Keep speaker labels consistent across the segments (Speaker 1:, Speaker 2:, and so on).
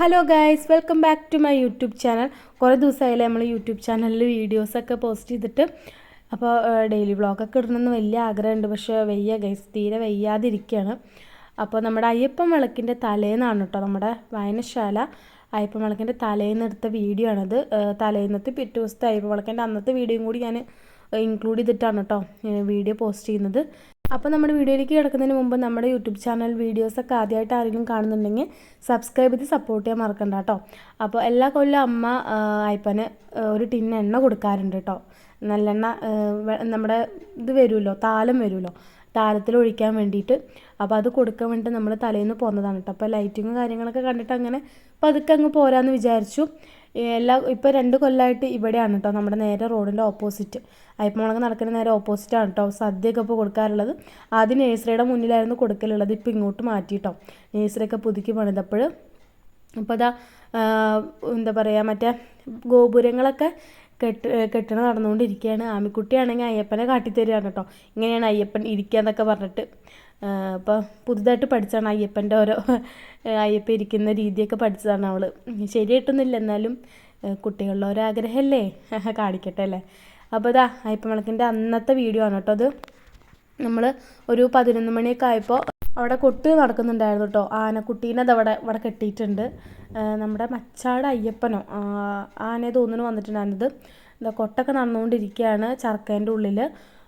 Speaker 1: Hello guys welcome back to my YouTube channel കുറേ ദിവസമായില്ലേ നമ്മൾ യൂട്യൂബ് ചാനലിൽ വീഡിയോസൊക്കെ പോസ്റ്റ് ചെയ്തിട്ട്. അപ്പോൾ ഡെയിലി വ്ളോഗൊക്കെ ഇടണമെന്ന് വലിയ ആഗ്രഹമുണ്ട്. പക്ഷേ വയ്യ ഗൈസ് തീരെ വയ്യാതിരിക്കുകയാണ് അപ്പോൾ നമ്മുടെ അയ്യപ്പൻ വിളക്കിന്റെ തലേന്നാണ് കേട്ടോ നമ്മുടെ വായനശാല. അയ്യപ്പൻ വിളക്കിന്റെ തലേന്ന് എടുത്ത വീഡിയോ ആണത്. തലേന്നത്തെ പിറ്റേ ദിവസത്തെ അയ്യപ്പൻ വിളക്കിന്റെ അന്നത്തെ വീഡിയോയും കൂടി ഞാൻ ഇൻക്ലൂഡ് ചെയ്തിട്ടാണ് കേട്ടോ വീഡിയോ പോസ്റ്റ് ചെയ്യുന്നത്. അപ്പോൾ നമ്മുടെ വീഡിയോയിലേക്ക് കിടക്കുന്നതിന് മുമ്പ് നമ്മുടെ യൂട്യൂബ് ചാനൽ വീഡിയോസൊക്കെ ആദ്യമായിട്ട് ആരെങ്കിലും കാണുന്നുണ്ടെങ്കിൽ സബ്സ്ക്രൈബ് ചെയ്ത് സപ്പോർട്ട് ചെയ്യാൻ മറക്കണ്ട കേട്ടോ. അപ്പോൾ എല്ലാ കൊല്ലം അമ്മ അയപ്പന് ഒരു ടിൻ എണ്ണ കൊടുക്കാറുണ്ട് കേട്ടോ. നല്ലെണ്ണ നമ്മുടെ ഇത് വരുമല്ലോ താലം വരുമല്ലോ താലത്തിൽ ഒഴിക്കാൻ വേണ്ടിയിട്ട്. അപ്പോൾ അത് കൊടുക്കാൻ വേണ്ടിയിട്ട് നമ്മൾ തലേന്ന് പോകുന്നതാണ് കേട്ടോ. അപ്പോൾ ലൈറ്റിങ്ങും കാര്യങ്ങളൊക്കെ കണ്ടിട്ട് അങ്ങനെ പതുക്കെ അങ്ങ് പോരാന്ന് വിചാരിച്ചു. എല്ലാ ഇപ്പോൾ രണ്ട് കൊല്ലമായിട്ട് ഇവിടെയാണ് കേട്ടോ നമ്മുടെ നേരെ റോഡിന്റെ ഓപ്പോസിറ്റ്. അയ്യപ്പമുളക് നടക്കുന്ന നേരെ ഓപ്പോസിറ്റാണ് കേട്ടോ സദ്യയൊക്കെ ഇപ്പോൾ കൊടുക്കാറുള്ളത്. ആദ്യം നേഴ്സറിയുടെ മുന്നിലായിരുന്നു കൊടുക്കലുള്ളത്. ഇപ്പോൾ ഇങ്ങോട്ട് മാറ്റി കേട്ടോ നേഴ്സറിയൊക്കെ പുതുക്കി പണിതപ്പോൾ അപ്പോൾ അതാ എന്താ പറയുക മറ്റേ ഗോപുരങ്ങളൊക്കെ കെട്ട് കെട്ടണ നടന്നുകൊണ്ടിരിക്കുകയാണ് ആമിക്കുട്ടിയാണെങ്കിൽ അയ്യപ്പനെ കാട്ടിത്തരികയാണ് കേട്ടോ ഇങ്ങനെയാണ് അയ്യപ്പൻ ഇരിക്കുക എന്നൊക്കെ പറഞ്ഞിട്ട്. അപ്പോൾ പുതുതായിട്ട് പഠിച്ചാണ് അയ്യപ്പന്റെ ഓരോ അയ്യപ്പ ഇരിക്കുന്ന രീതിയൊക്കെ പഠിച്ചതാണ് അവൾ ശരിയായിട്ടൊന്നുമില്ല എന്നാലും കുട്ടികളുടെ ഓരോ ആഗ്രഹമല്ലേ? കാണിക്കട്ടെ അല്ലേ? അപ്പോൾ ഇതാ അയ്യപ്പ വിളക്കിന്റെ അന്നത്തെ വീഡിയോ ആണ് കേട്ടോ അത്. നമ്മൾ ഒരു പതിനൊന്ന് മണിയൊക്കെ ആയപ്പോൾ അവിടെ കൊട്ട് നടക്കുന്നുണ്ടായിരുന്നു കേട്ടോ. ആനക്കുട്ടീനെ അവിടെ ഇവിടെ കെട്ടിയിട്ടുണ്ട്. നമ്മുടെ മച്ചാട് അയ്യപ്പനോ ആനയെ തോന്നുന്നു വന്നിട്ടുണ്ടായിരുന്നത്. എന്താ കൊട്ടൊക്കെ നടന്നുകൊണ്ടിരിക്കുകയാണ് ചർക്കേന്റെ ഉള്ളിൽ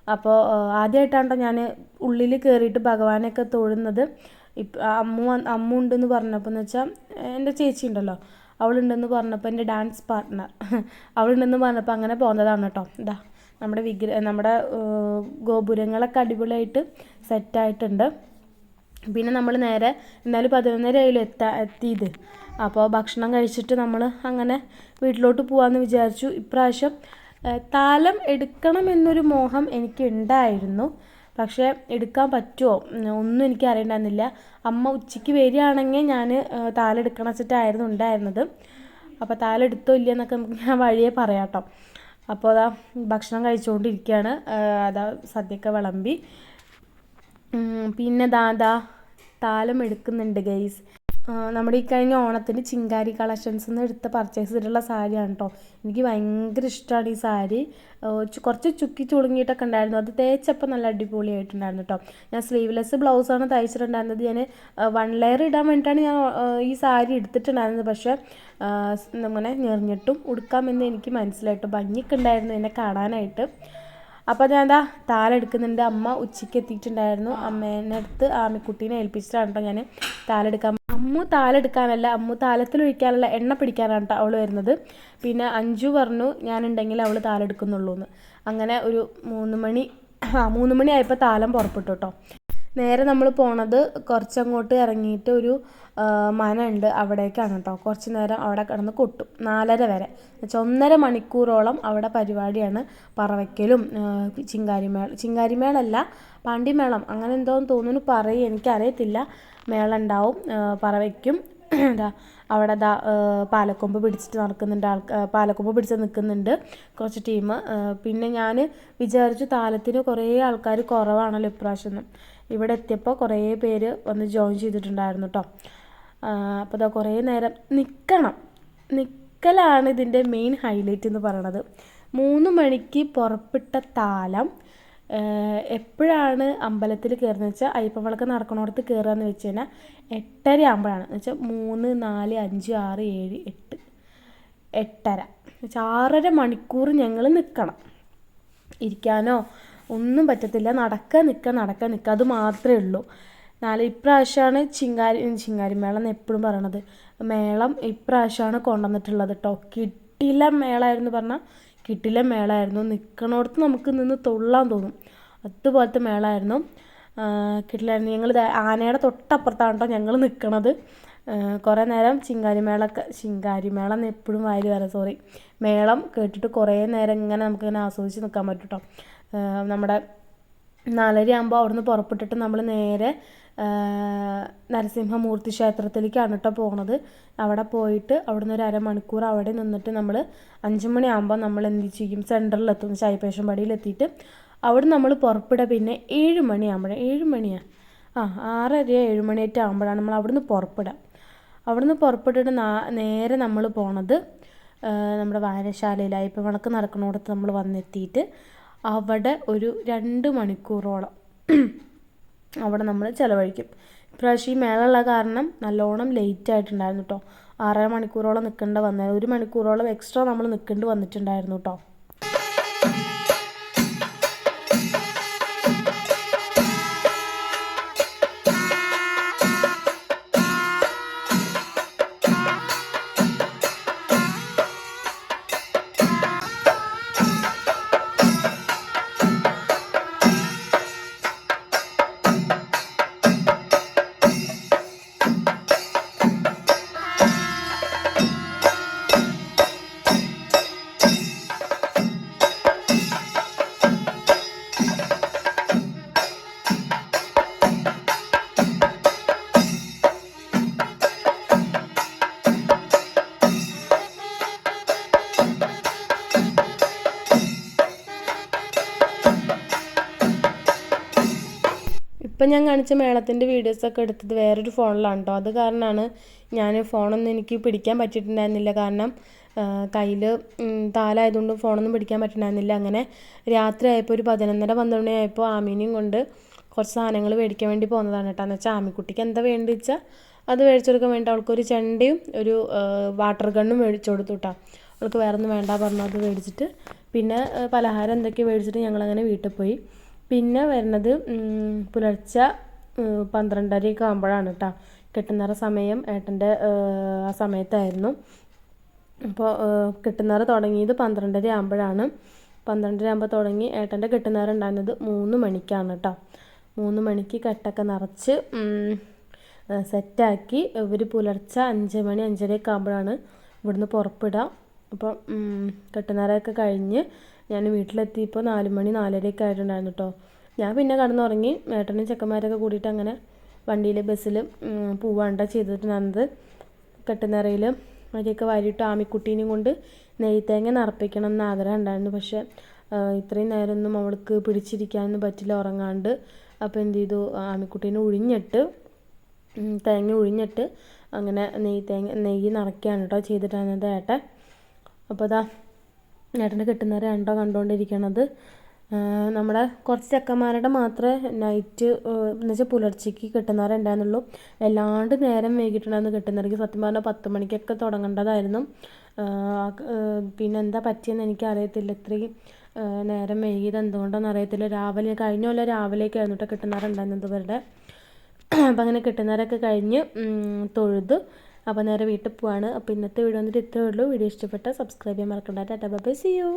Speaker 1: അപ്പോൾ ആദ്യമായിട്ടാണ് ഞാൻ ഉള്ളിൽ കയറിയിട്ട് ഭഗവാനെയൊക്കെ തൊഴുന്നത്. ഇപ്പം അമ്മ അമ്മു ഉണ്ടെന്ന് പറഞ്ഞപ്പോൾ എന്ന് വെച്ചാൽ എന്റെ ചേച്ചി ഉണ്ടല്ലോ അവളുണ്ടെന്ന് പറഞ്ഞപ്പോൾ എന്റെ ഡാൻസ് പാർട്ട്ണർ അവളുണ്ടെന്ന് പറഞ്ഞപ്പോൾ അങ്ങനെ പോകുന്നതാണ് കേട്ടോ ഇതാ നമ്മുടെ വിഗ്രഹ നമ്മുടെ ഗോപുരങ്ങളൊക്കെ അടിപൊളിയായിട്ട് സെറ്റായിട്ടുണ്ട് പിന്നെ നമ്മൾ നേരെ എന്നാലും പതിനൊന്നര ആയാലും എത്താ എത്തിയത്. അപ്പോൾ ഭക്ഷണം കഴിച്ചിട്ട് നമ്മൾ അങ്ങനെ വീട്ടിലോട്ട് പോകാമെന്ന് വിചാരിച്ചു. ഇപ്രാവശ്യം താലം എടുക്കണം എന്നൊരു മോഹം എനിക്ക് ഉണ്ടായിരുന്നു പക്ഷേ എടുക്കാൻ പറ്റുമോ ഒന്നും എനിക്ക് അറിയണ്ടായിരുന്നില്ല. അമ്മ ഉച്ചയ്ക്ക് വരികയാണെങ്കിൽ ഞാൻ താലം വെച്ചിട്ടായിരുന്നു ഉണ്ടായിരുന്നത്. അപ്പോൾ താലം എടുത്തോ ഇല്ല എന്നൊക്കെ ഞാൻ വഴിയെ പറയാട്ടോ. അപ്പോൾ അതാ ഭക്ഷണം കഴിച്ചുകൊണ്ടിരിക്കുകയാണ് അതാ സദ്യയൊക്കെ വിളമ്പി. പിന്നെ ദാദാ താലം എടുക്കുന്നുണ്ട് ഗൈസ്. നമ്മുടെ ഈ കഴിഞ്ഞ ഓണത്തിന് ചിങ്കാരി കളക്ഷൻസ് നിന്ന് എടുത്ത് പർച്ചേസ് ചെയ്തിട്ടുള്ള സാരിയാണ് കേട്ടോ എനിക്ക് ഭയങ്കര ഇഷ്ടമാണ് ഈ സാരി. കുറച്ച് ചുക്കി ചുളുങ്ങിയിട്ടൊക്കെ ഉണ്ടായിരുന്നു. അത് തേച്ചപ്പോൾ നല്ല അടിപൊളിയായിട്ടുണ്ടായിരുന്നു കേട്ടോ ഞാൻ സ്ലീവ്ലെസ് ബ്ലൗസാണ് തയ്ച്ചിട്ടുണ്ടായിരുന്നത്. ഞാൻ വൺ ലെയർ ഇടാൻ വേണ്ടിയിട്ടാണ് ഞാൻ ഈ സാരി എടുത്തിട്ടുണ്ടായിരുന്നത്. പക്ഷേ അങ്ങനെ ഞെറിഞ്ഞിട്ടും ഉടുക്കാമെന്ന് എനിക്ക് മനസ്സിലായിട്ട് ഭംഗിയൊക്കെ ഉണ്ടായിരുന്നു എന്നെ കാണാനായിട്ട്. അപ്പോൾ ഞാൻ എന്താ താലെടുക്കുന്നുണ്ട് അമ്മ ഉച്ചയ്ക്ക് എത്തിയിട്ടുണ്ടായിരുന്നു. അമ്മേനെ അടുത്ത് ആമിക്കുട്ടീനെ ഏൽപ്പിച്ചിട്ടാണ് കേട്ടോ ഞാൻ താലെടുക്കാൻ അമ്മു താലെടുക്കാനല്ല അമ്മു താലത്തിലൊഴിക്കാനുള്ള എണ്ണ പിടിക്കാനാണ് അവൾ വരുന്നത്. പിന്നെ അഞ്ചു പറഞ്ഞു ഞാനുണ്ടെങ്കിൽ അവൾ താലെടുക്കുന്നുള്ളൂ എന്ന് അങ്ങനെ ഒരു മൂന്ന് മണി ആ മൂന്ന് മണി ആയപ്പോൾ താലം പുറപ്പെട്ടു കേട്ടോ നേരെ നമ്മൾ പോണത് കുറച്ചങ്ങോട്ട് ഇറങ്ങിയിട്ട് ഒരു മന ഉണ്ട് അവിടേക്കാണ് കേട്ടോ കുറച്ച് നേരം അവിടെ കിടന്ന് കൊട്ടും നാലര വരെ. എന്നുവെച്ചാൽ ഒന്നര മണിക്കൂറോളം അവിടെ പരിപാടിയാണ് പറവയ്ക്കലും ചിങ്കാരിമേള ചിങ്കാരിമേളല്ല പാണ്ടിമേളം. അങ്ങനെ എന്തോന്ന് തോന്നുന്നു പറയും എനിക്കറിയത്തില്ല. മേളം ഉണ്ടാവും പറവയ്ക്കും. എന്താ അവിടെ ദാ പാലക്കൊമ്പ് പിടിച്ചിട്ട് നടക്കുന്നുണ്ട് ആൾ പാലക്കൊമ്പ് പിടിച്ച് നിൽക്കുന്നുണ്ട് കുറച്ച് ടീം. പിന്നെ ഞാൻ വിചാരിച്ചു താലത്തിന് കുറേ ആൾക്കാർ കുറവാണല്ലോ ഇപ്രാവശ്യം ഇവിടെ എത്തിയപ്പോൾ കുറേ പേര് വന്ന് ജോയിൻ ചെയ്തിട്ടുണ്ടായിരുന്നു കേട്ടോ അപ്പോൾ ഇതാ കുറേ നേരം നിൽക്കണം നിൽക്കലാണ് ഇതിന്റെ മെയിൻ ഹൈലൈറ്റ് എന്ന് പറയണത്. മൂന്ന് മണിക്ക് പുറപ്പെട്ട താലം എപ്പോഴാണ് അമ്പലത്തിൽ കയറുന്നത്? വെച്ചാൽ അയ്യപ്പൻ വിളക്ക് നടക്കണോടത്ത് കയറുകയെന്ന് വെച്ച് കഴിഞ്ഞാൽ എട്ടര ആകുമ്പോഴാണ് എന്ന് വെച്ചാൽ മൂന്ന് നാല് അഞ്ച് ആറ് ഏഴ് എട്ട്. എട്ടര. വെച്ചാൽ ആറര മണിക്കൂർ ഞങ്ങൾ നിൽക്കണം ഇരിക്കാനോ ഒന്നും പറ്റത്തില്ല. നടക്കുക നിൽക്കുക നടക്കുക നിൽക്കുക അത് മാത്രമേ ഉള്ളൂ. നാല് ഇപ്രാവശ്യമാണ് ചിങ്കാരി ചിങ്കാരി മേളം എന്ന് എപ്പോഴും പറയണത്. മേളം ഇപ്രാവശ്യമാണ് കൊണ്ടുവന്നിട്ടുള്ളത് കേട്ടോ കിട്ടില്ല മേളമായിരുന്നു പറഞ്ഞാൽ കിട്ടില്ല മേളമായിരുന്നു നിൽക്കണോടത്ത് നമുക്ക് നിന്ന് തൊള്ളാൻ തോന്നും. അതുപോലത്തെ മേളമായിരുന്നു കിട്ടില്ലായിരുന്നു ഞങ്ങൾ ആനയുടെ തൊട്ടപ്പുറത്താണ് കേട്ടോ ഞങ്ങൾ നിൽക്കണത് കുറേ നേരം ചിങ്കാരിമേളൊക്കെ ചിങ്കാരിമേളം എന്ന് എപ്പോഴും വായിൽ വരാം സോറി. മേളം കേട്ടിട്ട് കുറേ നേരം ഇങ്ങനെ നമുക്കിങ്ങനെ ആസ്വദിച്ച് നിൽക്കാൻ പറ്റും കേട്ടോ നമ്മുടെ നാലര ആകുമ്പോൾ അവിടുന്ന് പുറപ്പെട്ടിട്ട് നമ്മൾ നേരെ നരസിംഹമൂർത്തി ക്ഷേത്രത്തിലേക്കാണ് കേട്ടോ പോകുന്നത് അവിടെ പോയിട്ട് അവിടെ നിന്ന് ഒരു അരമണിക്കൂർ അവിടെ നിന്നിട്ട് നമ്മൾ അഞ്ച് മണിയാകുമ്പോൾ നമ്മൾ എന്ത് ചെയ്യും? സെന്ററിലെത്തും പടിയിലെത്തിയിട്ട് അവിടെ നമ്മൾ പുറപ്പെടുക പിന്നെ ഏഴ് മണിയാകുമ്പോഴേ ഏഴ് മണിയാണ് ആ ആറര ഏഴ് മണിയായിട്ട് ആകുമ്പോഴാണ് നമ്മൾ അവിടുന്ന് പുറപ്പെടുക. അവിടുന്ന് പുറപ്പെട്ടിട്ട് നേരെ നമ്മൾ പോണത് നമ്മുടെ വായനശാലയിലായി ഇപ്പോൾ വിളക്ക് നടക്കുന്നിടത്ത് നമ്മൾ വന്നെത്തിയിട്ട് അവിടെ ഒരു രണ്ട് മണിക്കൂറോളം അവിടെ നമ്മൾ ചിലവഴിക്കും. ഇപ്രാവശ്യം ഈ മേളമുള്ള കാരണം നല്ലോണം ലേറ്റ് ആയിട്ടുണ്ടായിരുന്നു കേട്ടോ ആറര മണിക്കൂറോളം നിൽക്കേണ്ട വന്നത് ഒരു മണിക്കൂറോളം എക്സ്ട്രാ നമ്മൾ നിൽക്കേണ്ടി വന്നിട്ടുണ്ടായിരുന്നു കേട്ടോ ഇപ്പം ഞാൻ കാണിച്ച മേളത്തിന്റെ വീഡിയോസൊക്കെ എടുത്തത് വേറൊരു ഫോണിലാണ് കേട്ടോ. അത് കാരണമാണ് ഞാൻ ഫോണൊന്നും എനിക്ക് പിടിക്കാൻ പറ്റിയിട്ടുണ്ടായിരുന്നില്ല. കാരണം കയ്യിൽ താലായതുകൊണ്ട് ഫോണൊന്നും പിടിക്കാൻ പറ്റുന്നുണ്ടായിരുന്നില്ല അങ്ങനെ രാത്രി ആയപ്പോൾ ഒരു പതിനൊന്നര പന്ത്രണ്ട് ആയപ്പോൾ ആമീനെയും കൊണ്ട് കുറച്ച് സാധനങ്ങൾ മേടിക്കാൻ വേണ്ടി പോകുന്നതാണ് കേട്ടോ. എന്ന് വെച്ചാൽ ആമിക്കുട്ടിക്ക് എന്താ വേണ്ടി വെച്ചാൽ അത് മേടിച്ചു കൊടുക്കാൻ വേണ്ടി അവൾക്കൊരു ചെണ്ടയും ഒരു വാട്ടർ ഗണ്ണും മേടിച്ചു കൊടുത്തു കേട്ടോ. അവൾക്ക് വേറെ ഒന്നും വേണ്ട പറഞ്ഞു. അത് മേടിച്ചിട്ട് പിന്നെ പലഹാരം എന്തൊക്കെയോ മേടിച്ചിട്ട് ഞങ്ങളങ്ങനെ വീട്ടിൽ പോയി. പിന്നെ വരുന്നത് പുലർച്ച പന്ത്രണ്ടരയൊക്കെ ആകുമ്പോഴാണ് കേട്ടോ കെട്ടുന്നറ സമയം ഏട്ടന്റെ ആ സമയത്തായിരുന്നു. അപ്പോൾ കെട്ടുന്നറ തുടങ്ങിയത് പന്ത്രണ്ടര ആകുമ്പോഴാണ് പന്ത്രണ്ടര ആകുമ്പോൾ തുടങ്ങി ഏട്ടന്റെ കെട്ടുന്നറ ഉണ്ടായിരുന്നത് മൂന്ന് മണിക്കാണ് കേട്ടോ മൂന്ന് മണിക്ക് കെട്ടൊക്കെ നിറച്ച് സെറ്റാക്കി ഇവർ പുലർച്ചെ അഞ്ച് മണി അഞ്ചരയൊക്കെ ആകുമ്പോഴാണ് ഇവിടുന്ന് പുറപ്പെടുക. അപ്പം കെട്ടുന്നറയൊക്കെ കഴിഞ്ഞ് ഞാൻ വീട്ടിലെത്തിയപ്പോൾ നാല് മണി നാലരയൊക്കെ ആയിട്ടുണ്ടായിരുന്നു കേട്ടോ ഞാൻ പിന്നെ കടന്നുറങ്ങി ഏട്ടനും ചെക്കന്മാരൊക്കെ കൂടിയിട്ട് അങ്ങനെ വണ്ടിയിൽ ബസ്സിൽ പോവാണ്ട ചെയ്തിട്ടുണ്ടായിരുന്നത് കെട്ടുന്നറയിൽ അവരെയൊക്കെ വാരിയിട്ട് ആമിക്കുട്ടീനെയും കൊണ്ട് നെയ്ത്തേങ്ങ നിറപ്പിക്കണം എന്ന് ആഗ്രഹം ഉണ്ടായിരുന്നു. പക്ഷേ ഇത്രയും നേരമൊന്നും അവൾക്ക് പിടിച്ചിരിക്കാനൊന്നും പറ്റില്ല ഉറങ്ങാണ്ട്. അപ്പോൾ എന്ത് ചെയ്തു? ആമിക്കുട്ടീനെ ഉഴിഞ്ഞിട്ട് തേങ്ങ ഉഴിഞ്ഞിട്ട് അങ്ങനെ നെയ്യ് തേങ്ങ നെയ്യ് നിറയ്ക്കുകയാണ് കേട്ടോ ചെയ്തിട്ടാണ് ഏട്ടൻ. അപ്പോൾ അതാ ഏട്ടന്റെ കിട്ടുന്നവരെ ഉണ്ടോ കണ്ടുകൊണ്ടിരിക്കണത് നമ്മുടെ കുറച്ച് ചെക്കന്മാരുടെ മാത്രമേ നൈറ്റ് എന്ന് വെച്ചാൽ പുലർച്ചയ്ക്ക് കിട്ടുന്നവരെ ഉണ്ടായിരുന്നുള്ളൂ. വല്ലാണ്ട് നേരം വൈകിട്ടുണ്ടായിരുന്നു കിട്ടുന്നവർക്ക്. സത്യം പറഞ്ഞാൽ പത്ത് മണിക്കൊക്കെ തുടങ്ങേണ്ടതായിരുന്നു. പിന്നെ എന്താ പറ്റിയെന്ന് എനിക്ക് അറിയത്തില്ല ഇത്രയും നേരം വൈകിയത് എന്തുകൊണ്ടെന്ന് അറിയത്തില്ല. രാവിലെ കഴിഞ്ഞ പോലെ രാവിലേക്ക് കേട്ടോ കിട്ടുന്നവരുണ്ടായിരുന്നത് ഇവരുടെ. അപ്പം അങ്ങനെ കിട്ടുന്നവരൊക്കെ കഴിഞ്ഞ് തൊഴുത് അപ്പോൾ നേരെ വീട്ടിൽ പോവാണ്. അപ്പോൾ ഇന്നത്തെ വീഡിയോ വന്നിട്ട് ഇത്രയേ ഉള്ളൂ. വീഡിയോ ഇഷ്ടപ്പെട്ടാൽ സബ്സ്ക്രൈബ് ചെയ്യാൻ മറക്കണ്ട ടാറ്റാ ബൈ സി യു